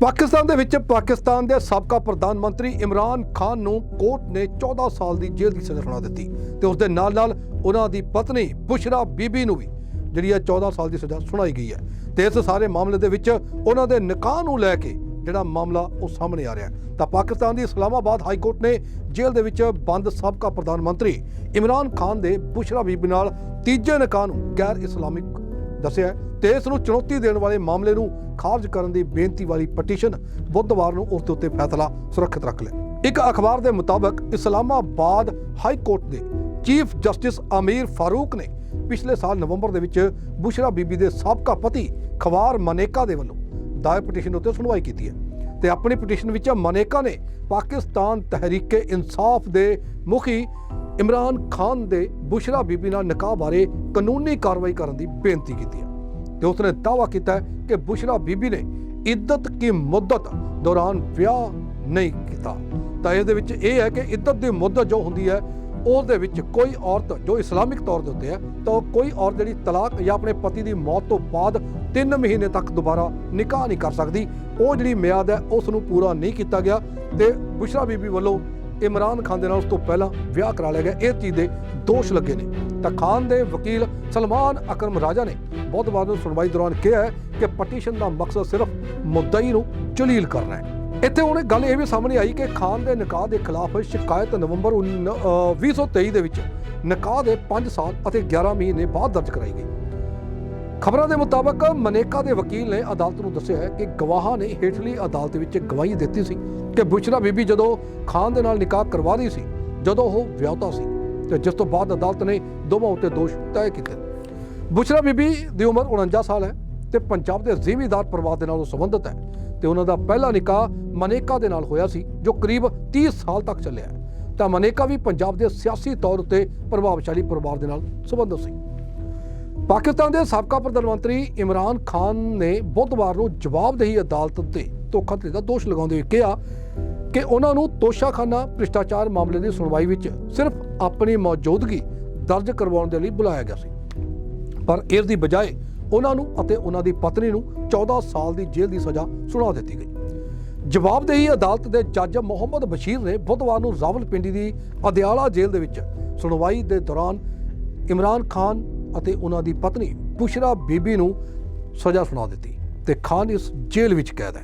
ਪਾਕਿਸਤਾਨ ਦੇ ਵਿੱਚ ਪਾਕਿਸਤਾਨ ਦੇ ਸਾਬਕਾ ਪ੍ਰਧਾਨ ਮੰਤਰੀ ਇਮਰਾਨ ਖਾਨ ਨੂੰ ਕੋਰਟ ਨੇ 14 ਸਾਲ ਦੀ ਜੇਲ੍ਹ ਦੀ ਸਜ਼ਾ ਸੁਣਾ ਦਿੱਤੀ ਤੇ ਉਸ ਦੇ ਨਾਲ ਨਾਲ ਉਹਨਾਂ ਦੀ ਪਤਨੀ ਬੁਸ਼ਰਾ ਬੀਬੀ ਨੂੰ ਵੀ ਜਿਹੜੀ ਹੈ 14 ਸਾਲ ਦੀ ਸਜ਼ਾ ਸੁਣਾਈ ਗਈ ਹੈ। ਤੇ ਇਸ ਸਾਰੇ ਮਾਮਲੇ ਦੇ ਵਿੱਚ ਉਹਨਾਂ ਦੇ ਨਿਕਾਹ ਨੂੰ ਲੈ ਕੇ ਜਿਹੜਾ ਮਾਮਲਾ ਉਹ ਸਾਹਮਣੇ ਆ ਰਿਹਾ ਤਾਂ ਪਾਕਿਸਤਾਨ ਦੀ ਇਸਲਾਮਾਬਾਦ ਹਾਈ ਕੋਰਟ ਨੇ ਜੇਲ੍ਹ ਦੇ ਵਿੱਚ ਬੰਦ ਸਾਬਕਾ ਪ੍ਰਧਾਨ ਮੰਤਰੀ ਇਮਰਾਨ ਖਾਨ ਦੇ ਬੁਸ਼ਰਾ ਬੀਬੀ ਨਾਲ ਤੀਜੇ ਨਿਕਾਹ ਨੂੰ ਗੈਰ ਇਸਲਾਮਿਕ ਦੱਸਿਆ ਤੇ ਇਸ ਨੂੰ ਚੁਣੌਤੀ ਦੇਣ ਵਾਲੇ ਮਾਮਲੇ ਨੂੰ ਖਾਰਜ ਕਰਨ ਦੀ ਬੇਨਤੀ ਵਾਲੀ ਪਟੀਸ਼ਨ ਬੁੱਧਵਾਰ ਨੂੰ ਉਸ ਦੇ ਉੱਤੇ ਫੈਸਲਾ ਸੁਰੱਖਿਅਤ ਰੱਖ ਲਿਆ। ਇੱਕ ਅਖਬਾਰ ਦੇ ਮੁਤਾਬਕ ਇਸਲਾਮਾਬਾਦ ਹਾਈ ਕੋਰਟ ਦੇ ਚੀਫ ਜਸਟਿਸ ਅਮੀਰ ਫਾਰੂਕ ਨੇ ਪਿਛਲੇ ਸਾਲ ਨਵੰਬਰ ਦੇ ਵਿੱਚ ਬੁਸ਼ਰਾ ਬੀਬੀ ਦੇ ਸਾਬਕਾ ਪਤੀ ਖਵਾਰ ਮਨੇਕਾ ਦੇ ਵੱਲੋਂ ਦਾਇਰ ਪਟੀਸ਼ਨ ਉੱਤੇ ਸੁਣਵਾਈ ਕੀਤੀ ਹੈ ਤੇ ਆਪਣੀ ਪਟੀਸ਼ਨ ਵਿੱਚ ਮਨੇਕਾ ਨੇ ਪਾਕਿਸਤਾਨ ਤਹਿਰੀਕੇ ਇਨਸਾਫ ਦੇ ਮੁਖੀ ਇਮਰਾਨ ਖਾਨ ਦੇ ਬੁਸ਼ਰਾ ਬੀਬੀ ਨਾਲ ਨਿਕਾਹ ਬਾਰੇ ਕਾਨੂੰਨੀ ਕਾਰਵਾਈ ਕਰਨ ਦੀ ਬੇਨਤੀ ਕੀਤੀ ਹੈ ਤੇ ਉਸਨੇ ਦਾਅਵਾ ਕੀਤਾ ਕਿ ਬੁਸ਼ਰਾ ਬੀਬੀ ਨੇ ਇੱਦਤ ਕੀ ਮੁੱਦਤ ਦੌਰਾਨ ਵਿਆਹ ਨਹੀਂ ਕੀਤਾ। ਤਾਂ ਇਹਦੇ ਵਿੱਚ ਇਹ ਹੈ ਕਿ ਇੱਦਤ ਦੀ ਮੁੱਦਤ ਜੋ ਹੁੰਦੀ ਹੈ ਉਸ ਦੇ ਵਿੱਚ ਕੋਈ ਔਰਤ ਜੋ ਇਸਲਾਮਿਕ ਤੌਰ ਦੇ ਉੱਤੇ ਹੈ, ਤਾਂ ਉਹ ਕੋਈ ਔਰਤ ਜਿਹੜੀ ਤਲਾਕ ਜਾਂ ਆਪਣੇ ਪਤੀ ਦੀ ਮੌਤ ਤੋਂ ਬਾਅਦ 3 ਮਹੀਨੇ ਤੱਕ ਦੁਬਾਰਾ ਨਿਕਾਹ ਨਹੀਂ ਕਰ ਸਕਦੀ। ਉਹ ਜਿਹੜੀ ਮਿਆਦ ਹੈ ਉਸ ਨੂੰ ਪੂਰਾ ਨਹੀਂ ਕੀਤਾ ਗਿਆ ਤੇ ਬੁਸ਼ਰਾ ਬੀਬੀ ਵੱਲੋਂ ਇਮਰਾਨ ਖਾਨ ਦੇ ਨਾਲ ਉਸ ਤੋਂ ਪਹਿਲਾਂ ਵਿਆਹ ਕਰਾ ਲਿਆ ਗਿਆ। ਇਹ ਚੀਜ਼ ਦੇ ਦੋਸ਼ ਲੱਗੇ ਨੇ। ਤਾਂ ਖਾਨ ਦੇ ਵਕੀਲ ਸਲਮਾਨ ਅਕਰਮ ਰਾਜਾ ਨੇ ਬਹੁਤ ਵਾਰ ਨੂੰ ਸੁਣਵਾਈ ਦੌਰਾਨ ਕਿਹਾ ਹੈ ਕਿ ਪਟੀਸ਼ਨ ਦਾ ਮਕਸਦ ਸਿਰਫ ਮੁੱਦਈ ਨੂੰ ਜਲੀਲ ਕਰਨਾ ਹੈ। ਇੱਥੇ ਹੁਣ ਗੱਲ ਇਹ ਵੀ ਸਾਹਮਣੇ ਆਈ ਕਿ ਖਾਨ ਦੇ ਨਿਕਾਹ ਦੇ ਖਿਲਾਫ ਸ਼ਿਕਾਇਤ ਨਵੰਬਰ 19 ਅ, 2023 ਦੇ ਵਿੱਚ ਨਿਕਾਹ ਦੇ 5 ਸਾਲ ਅਤੇ 11 ਮਹੀਨੇ ਬਾਅਦ ਦਰਜ ਕਰਾਈ ਗਈ। ਖਬਰਾਂ ਦੇ ਮੁਤਾਬਕ ਮਨੇਕਾ ਦੇ ਵਕੀਲ ਨੇ ਅਦਾਲਤ ਨੂੰ ਦੱਸਿਆ ਹੈ ਕਿ ਗਵਾਹਾਂ ਨੇ ਹੇਠਲੀ ਅਦਾਲਤ ਵਿੱਚ ਗਵਾਹੀ ਦਿੱਤੀ ਸੀ ਕਿ ਬੁਸ਼ਰਾ ਬੀਬੀ ਜਦੋਂ ਖਾਨ ਦੇ ਨਾਲ ਨਿਕਾਹ ਕਰਵਾ ਰਹੀ ਸੀ, ਜਦੋਂ ਉਹ ਵਿਆਹੁਤਾ ਸੀ ਤੇ ਜਿਸ ਤੋਂ ਬਾਅਦ ਅਦਾਲਤ ਨੇ ਦੋਵਾਂ ਉੱਤੇ ਦੋਸ਼ ਤੈਅ ਕੀਤੇ। ਬੁਸ਼ਰਾ ਬੀਬੀ ਦੀ ਉਮਰ 49 ਸਾਲ ਹੈ ਤੇ ਪੰਜਾਬ ਦੇ ਜ਼ਿਮੀਦਾਰ ਪਰਿਵਾਰ ਦੇ ਨਾਲ ਉਹ ਸੰਬੰਧਿਤ ਹੈ ਤੇ ਉਹਨਾਂ ਦਾ ਪਹਿਲਾ ਨਿਕਾਹ ਮਨੇਕਾ ਦੇ ਨਾਲ ਹੋਇਆ ਸੀ, ਜੋ ਕਰੀਬ 30 ਸਾਲ ਤੱਕ ਚੱਲਿਆ ਤਾਂ ਮਨੇਕਾ ਵੀ ਪੰਜਾਬ ਦੇ ਸਿਆਸੀ ਤੌਰ ਉੱਤੇ ਪ੍ਰਭਾਵਸ਼ਾਲੀ ਪਰਿਵਾਰ ਦੇ ਨਾਲ ਸੰਬੰਧਿਤ ਸੀ। ਪਾਕਿਸਤਾਨ ਦੇ ਸਾਬਕਾ ਪ੍ਰਧਾਨ ਮੰਤਰੀ ਇਮਰਾਨ ਖਾਨ ਨੇ ਬੁੱਧਵਾਰ ਨੂੰ ਜਵਾਬਦੇਹੀ ਅਦਾਲਤ ਤੇ ਧੋਖਾਧੜੀ ਦਾ ਦੋਸ਼ ਲਗਾਉਂਦੇ ਹੋਏ ਕਿਹਾ ਕਿ ਉਹਨਾਂ ਨੂੰ ਤੋਸ਼ਾਖਾਨਾ ਭ੍ਰਿਸ਼ਟਾਚਾਰ ਮਾਮਲੇ ਦੀ ਸੁਣਵਾਈ ਵਿੱਚ ਸਿਰਫ ਆਪਣੀ ਮੌਜੂਦਗੀ ਦਰਜ ਕਰਵਾਉਣ ਦੇ ਲਈ ਬੁਲਾਇਆ ਗਿਆ ਸੀ। ਪਰ ਇਸ ਦੀ ਬਜਾਏ ਉਹਨਾਂ ਨੂੰ ਅਤੇ ਉਹਨਾਂ ਦੀ ਪਤਨੀ ਨੂੰ 14 ਸਾਲ ਦੀ ਜੇਲ੍ਹ ਦੀ ਸਜ਼ਾ ਸੁਣਾ ਦਿੱਤੀ ਗਈ। ਜਵਾਬਦੇਹੀ ਅਦਾਲਤ ਦੇ ਜੱਜ ਮੁਹੰਮਦ ਬਸ਼ੀਰ ਨੇ ਬੁੱਧਵਾਰ ਨੂੰ ਰਾਵਲਪਿੰਡੀ ਦੀ ਅਦਿਆਲਾ ਜੇਲ੍ਹ ਦੇ ਵਿੱਚ ਸੁਣਵਾਈ ਦੇ ਦੌਰਾਨ ਇਮਰਾਨ ਖਾਨ ਅਤੇ ਉਹਨਾਂ ਦੀ ਪਤਨੀ ਬੁਸ਼ਰਾ ਬੀਬੀ ਨੂੰ ਸਜ਼ਾ ਸੁਣਾ ਦਿੱਤੀ ਤੇ ਖਾਨ ਇਸ ਜੇਲ੍ਹ ਵਿੱਚ ਕੈਦ ਹੈ।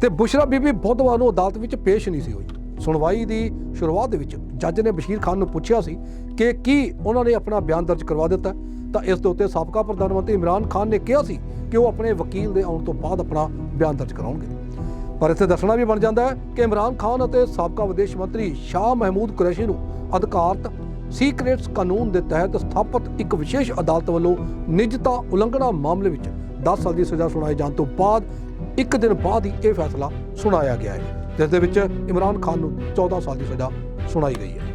ਤੇ ਬੁਸ਼ਰਾ ਬੀਬੀ ਬੁੱਧਵਾਰ ਨੂੰ ਅਦਾਲਤ ਵਿੱਚ ਪੇਸ਼ ਨਹੀਂ ਸੀ ਹੋਈ। ਸੁਣਵਾਈ ਦੀ ਸ਼ੁਰੂਆਤ ਦੇ ਵਿੱਚ ਜੱਜ ਨੇ ਬਸ਼ੀਰ ਖਾਨ ਨੂੰ ਪੁੱਛਿਆ ਸੀ ਕਿ ਕੀ ਉਹਨਾਂ ਨੇ ਆਪਣਾ ਬਿਆਨ ਦਰਜ ਕਰਵਾ ਦਿੱਤਾ। ਤਾਂ ਇਸ ਦੇ ਉੱਤੇ ਸਾਬਕਾ ਪ੍ਰਧਾਨ ਮੰਤਰੀ ਇਮਰਾਨ ਖਾਨ ਨੇ ਕਿਹਾ ਸੀ ਕਿ ਉਹ ਆਪਣੇ ਵਕੀਲ ਦੇ ਆਉਣ ਤੋਂ ਬਾਅਦ ਆਪਣਾ ਬਿਆਨ ਦਰਜ ਕਰਾਉਣਗੇ। ਪਰ ਇੱਥੇ ਦੱਸਣਾ ਵੀ ਬਣ ਜਾਂਦਾ ਹੈ ਕਿ ਇਮਰਾਨ ਖਾਨ ਅਤੇ ਸਾਬਕਾ ਵਿਦੇਸ਼ ਮੰਤਰੀ ਸ਼ਾਹ ਮਹਿਮੂਦ ਕੁਰੈਸ਼ੀ ਨੂੰ ਅਧਿਕਾਰਤ ਸੀਕ੍ਰੇਟਸ ਕਾਨੂੰਨ ਦੇ ਤਹਿਤ ਸਥਾਪਿਤ ਇੱਕ ਵਿਸ਼ੇਸ਼ ਅਦਾਲਤ ਵੱਲੋਂ ਨਿੱਜਤਾ ਉਲੰਘਣਾ ਮਾਮਲੇ ਵਿੱਚ 10 ਸਾਲ ਦੀ ਸਜ਼ਾ ਸੁਣਾਏ ਜਾਣ ਤੋਂ ਬਾਅਦ ਇੱਕ ਦਿਨ ਬਾਅਦ ਹੀ ਇਹ ਫੈਸਲਾ ਸੁਣਾਇਆ ਗਿਆ ਹੈ, ਜਿਸ ਦੇ ਵਿੱਚ ਇਮਰਾਨ ਖਾਨ ਨੂੰ 14 ਸਾਲ ਦੀ ਸਜ਼ਾ ਸੁਣਾਈ ਗਈ ਹੈ।